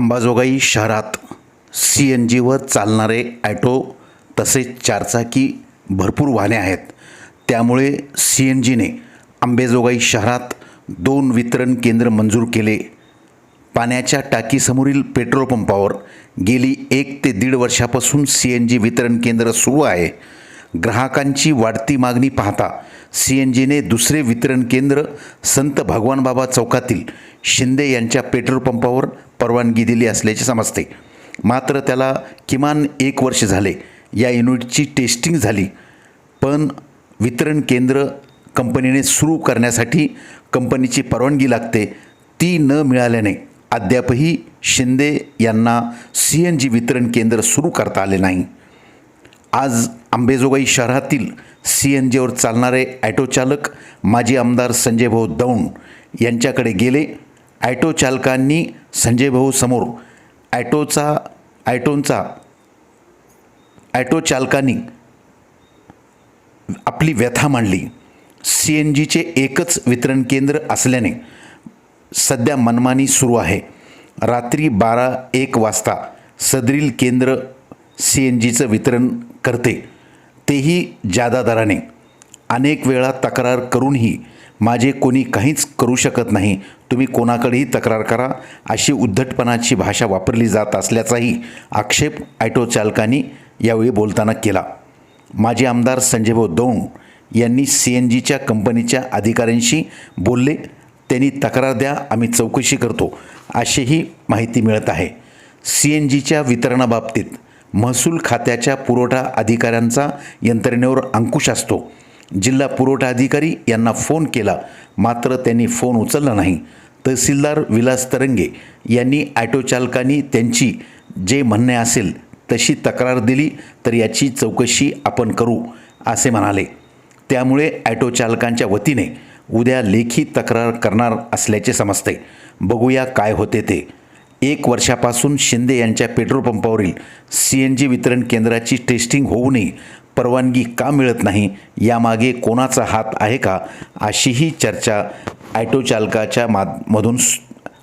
अंबाजोगाई शहरात C N जीवर चालणारे auto तसेच चारचाकी भरपूर वाहने आहेत. त्यामुळे सी एन जीने अंबेजोगाई शहरात दोन वितरण केंद्र मंजूर केले. पाण्याच्या टाकीसमोरील पेट्रोल पंपावर गेली एक ते दीड वर्षापासून सी एन जी वितरण केंद्र सुरू आहे. ग्राहकांची वाढती मागणी पाहता सी एन जीने दुसरे वितरण केंद्र संत भगवानबाबा चौकातील शिंदे यांच्या पेट्रोल पंपावर परवानगी दिली असल्याचे समजते. मात्र त्याला किमान एक वर्ष झाले या युनिटची टेस्टिंग झाली. पण वितरण केंद्र कंपनीने सुरू करण्यासाठी कंपनीची परवानगी लागते ती न मिळाल्याने अद्यापही शिंदे यांना सी एन जी वितरण केंद्र सुरू करता आले नाही. आज अंबेजोगाई शहरातील सी एन जीवर चालणारे ॲटो चालक माजी आमदार संजय भाऊ दौंड यांच्याकडे गेले. ॲटो चालकांनी संजय भाऊ समोर ॲटोचा ॲटोंचा ॲटो चालकांनी आपली व्यथा मांडली. सी एन जीचे एकच वितरण केंद्र असल्याने सध्या मनमानी सुरू आहे. रात्री बारा एक वाजता सदरील केंद्र सी एन जीचं वितरण करते. तेही जादा दराने अनेक वेळा तक्रार करूनही माझे कोणी काहीच करू शकत नाही. तुम्ही कोणाकडेही तक्रार करा अशी उद्धटपणाची भाषा वापरली जात असल्याचाही आक्षेप ॲटो चालकांनी यावेळी बोलताना केला. माजी आमदार संजयभाऊ दौंड यांनी सी एन जीच्या कंपनीच्या अधिकाऱ्यांशी बोलले त्यांनी तक्रार द्या आम्ही चौकशी करतो अशीही माहिती मिळत आहे. सी एन जीच्या वितरणाबाबतीत महसूल खात्याच्या पुरवठा अधिकाऱ्यांचा यंत्रणेवर अंकुश असतो. जिल्हा पुरवठा अधिकारी यांना फोन केला. मात्र त्यांनी फोन उचलला नाही. तहसीलदार विलास तरंगे यांनी ॲटो चालकांनी त्यांची जे म्हणणे असेल तशी तक्रार दिली तर याची चौकशी आपण करू असे म्हणाले. त्यामुळे ॲटो चालकांच्या वतीने उद्या लेखी तक्रार करणार असल्याचे समजते. बघूया काय होते ते. एक वर्षापासून शिंदे यांच्या पेट्रोल पंपावरील सी एन जी वितरण केंद्राची टेस्टिंग होऊनही परवानगी का मिळत नाही यामागे कोणाचा हात आहे का अशीही चर्चा ॲटो चालकाच्या मधून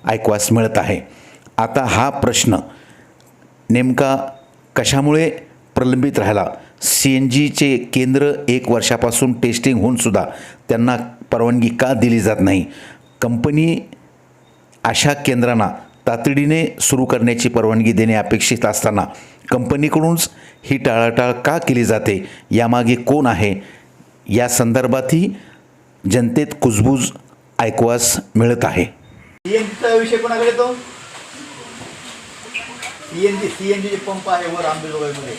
ऐकवास मिळत आहे. आता हा प्रश्न नेमका कशामुळे प्रलंबित राहिला? सी एन जीचे केंद्र एक वर्षापासून टेस्टिंग होऊनसुद्धा त्यांना परवानगी का दिली जात नाही? कंपनी अशा केंद्रांना तातडीने सुरू करण्याची परवानगी देणे अपेक्षित असताना कंपनीकडूनच ही टाळाटाळ का केली जाते? यामागे कोण आहे? या संदर्भातही जनतेत कुजबूज ऐकवास मिळत आहे. सीएनजीचा विषय कोणाकडे तो C N G C N CNG pump आहे वर आंबेजोगाईमध्ये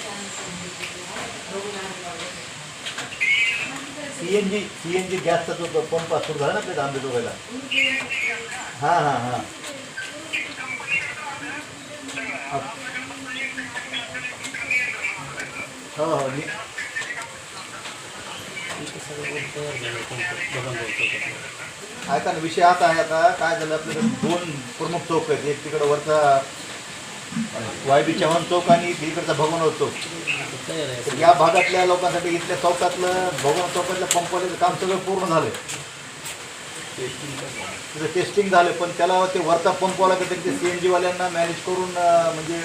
C N G C N G गॅसचा जो पंप सुरू झाला ना आपल्या आंबेजोगाईला हां हां हां. हो हो मी ऐका ना विषय असा आहे आता काय झालं आपल्याकडे दोन प्रमुख चौक आहेत. एक तिकडं वरचा वाय बी चव्हाण चौक आणि तिकडचा भगवान चौक. या भागातल्या लोकांसाठी इथल्या चौकातलं भगवान चौकातल्या पंपवाल्याचं काम सगळं पूर्ण झालं टेस्टिंग टेस्टिंग झालं पण त्याला ते वरचा पंपवाला का ते सी एन जीवाल्यांना मॅनेज करून म्हणजे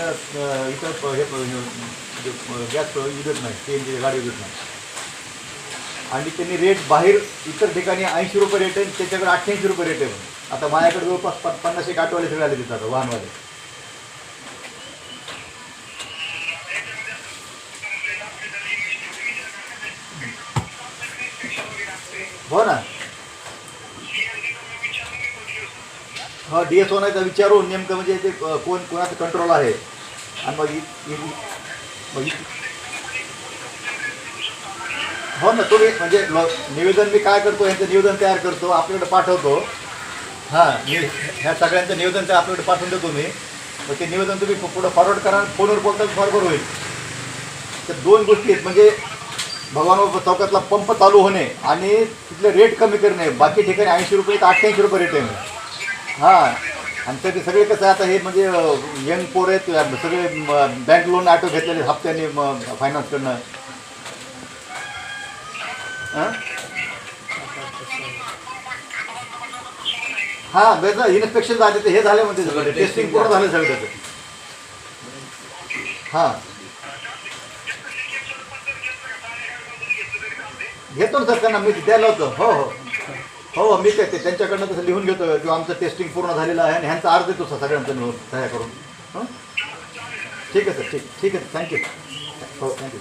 इतर हे गॅस म्हणजे, विकत नाही सी एन जी गाडी विकत नाही. आणि त्यांनी रेट बाहेर इतर ठिकाणी ऐंशी रुपये रेट आहे त्याच्याकडे अठ्ठ्याऐंशी रुपये रेट आहे आता माझ्याकडे जवळपास प- पन्नास एक आठवाले सगळे आले तिथं वाहनवाले. हो ना? हा डी एस ओनाचा विचारून नेमकं म्हणजे ते कोण कोणाचं कंट्रोल आहे? आणि मग मग हो ना तुम्ही म्हणजे निवेदन मी काय करतो यांचं निवेदन तयार करतो आपल्याकडे पाठवतो. हां मी ह्या सगळ्यांचं निवेदन तर आपल्याकडे पाठवून देतो मी. मग ते निवेदन तुम्ही पुढं फॉरवर्ड करा फोनवर बोलता फॉरवर्ड होईल. तर दोन गोष्टी आहेत म्हणजे भगवान चौकातला पंप चालू होणे आणि तिथले रेट कमी करणे बाकी ठिकाणी ऐंशी रुपये तर अठ्ठ्याऐंशी रुपये रेट आहे. हां. आणि ते सगळे कसं आता हे म्हणजे यंग पोर आहेत सगळे बँक लोन ऑटो घेतलेले हप्त्याने फायनान्सकडनं हां हा त्याचं इन्स्पेक्शन झाले ते हे झाले म्हणते टेस्टिंग पूर्ण झालं सगळं त्याचं. हां. घेतो ना सर त्यांना मी द्यायला होतं. हो हो. हो हो मी ते ते त्यांच्याकडनं तसं लिहून घेतो किंवा आमचं टेस्टिंग पूर्ण झालेलं आहे आणि ह्यांचा अर्ज देतो सर सगळ्यांचं मिळून सह्या करून. हं? ठीक आहे सर ठीक ठीक आहे थँक्यू हो थँक्यू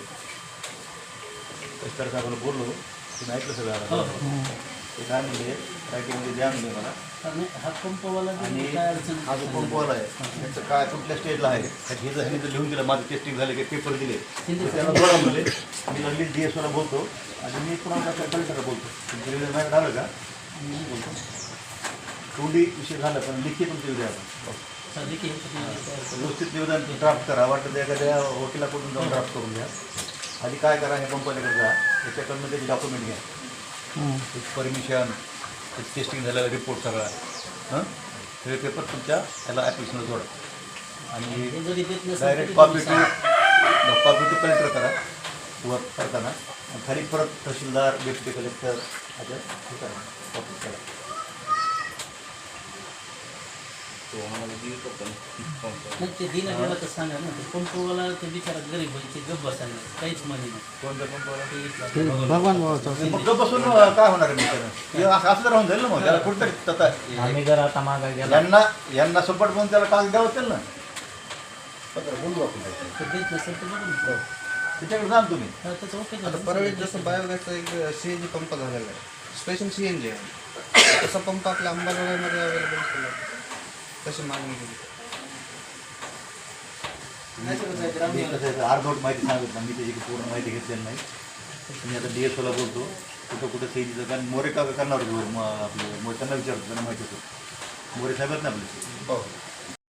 तर आपण बोललो तुम्ही ऐकलं सगळं आता. ते काय म्हणजे रायटिंगमध्ये द्या म्हणजे मला. आणि हा पंपवाला आणि हा जो पंपवाला आहे त्याचं काय कुठल्या स्टेजला आहे? हे जर ह्यांनी जर लिहून दिलं माझं टेस्टिंग झाले की पेपर दिले. त्यांना जोडा म्हणले मी लगेच डी एस बोलतो आणि मी पुन्हा कलेक्टरला बोलतो. तुमचं आलं का? टोंडी विषय झाला पण की हे तयार करू. व्यवस्थित निवेदन ड्राफ्ट करा. वाटतं एखाद्या वकिलाकडून जाऊन ड्राफ्ट करून घ्या. आधी काय करा हे कंपनीकडे जा. त्याच्याकडनं त्याचे डॉक्युमेंट घ्या. परमिशन टेस्टिंग झालेला रिपोर्ट सगळा. हां? सगळे पेपर तुमच्या त्याला ॲप्लिकेशनला जोडा. आणि हे direct copy to. Copy to collector करा. वर करताना. खाली परत तहसीलदार डेप्युटी कलेक्टर असं हे करा. कॉपी करा नाही ते दिला गेला तर सांगा ना. ते पंपवाला ते बिचारा गरीब आहे ते गप्प बसायला. काहीच म्हणे नाही. कोणत्या पंपाला ते इथला- भगवान भावाचा मग गप्प बसून काय होणार आहे मग त्यानं? हे असं असं तर राहून जाईल ना मग. त्याला कुठतरी तथा आम्ही जर आता मागा गेला. यांना यांना सपोर्ट म्हणून त्याला कागद द्यावं असेल ना? पत्र बोलू आपण देत नसेल तर. त्याच्याकडे जा ना तुम्ही. हा, त्याचं ओके आता झालं परवेज जसं बायोगॅसचा एक सीएनजी पंप झालेला आहे. स्पेशल सीएनजी आहे. तसा पंप आपल्या अंबाजोगाईमध्ये अवेलेबल केला आहे. तशी मागणी केली. नाही तर कसं आहे, ग्रामीण मी कसं आहे, अर्धवट माहिती सांगत ना मी त्याची पूर्ण माहिती घेतलेली नाही. मी आता डी एस ओला बोलतो. कुठं कुठं सेजीचं कारण मोरे का करणार होते वर, म- आपले मोरे त्यांना विचारतो त्यांना माहिती होतं. मोरे साहेब आहेत ना आपले